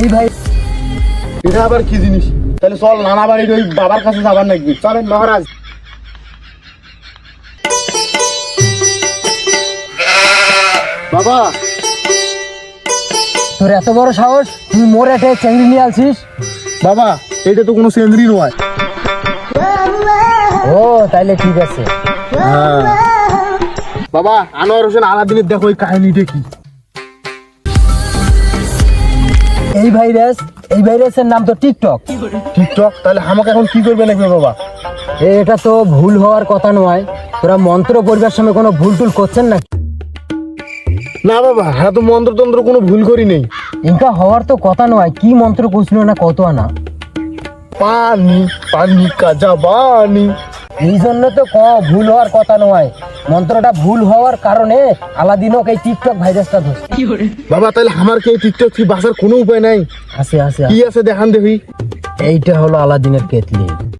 এই ভাই। এটা আবার কি জিনিস? তাহলে চল নানা বাড়ির ওই বাবার কাছে যাবার নাকি চলেন মহারাজ। বাবা। তোর এত বড় সাহস? তুই মোর এটে চেংড়ি নিয়ে আসিস বাবা এটা তো কোনো সেন্দ্রি নয়। ও তাইলে ঠিক আছে। হ্যাঁ। বাবা আনোয়ার হোসেন আলাদিনের দেখো ওই কাহিনীটা কি। এই ভাইরাস এই ভাইরাসের নাম তো টিকটক টিকটক তাহলে আমাকে এখন কি করবে নাকি বাবা? এ, এটা তো ভুল হওয়ার কথা নয়। তোরা মন্ত্র পড়বার সময় কোনো ভুল টুল করছেন না না বাবা হ্যাঁ তো মন্ত্রতন্ত্র কোনো ভুল করি নেই। ইনকা হওয়ার তো কথা নয় কি মন্ত্র করছিল না কত আনা? পানি পানি কাজা বানি এই জন্য তো ক ভুল হওয়ার কথা নয়। মন্ত্রটা ভুল হওয়ার কারণে আলাদিনক এই টিকটক ভাইরাসটা ধরছে। বাবা তাহলে আমার কি এই টিকটক কি বাঁচার কোনো উপায় নাই? আছে আছে কি আছে দেখান দেখি। এইটা হলো আলাদিনের কেতলি।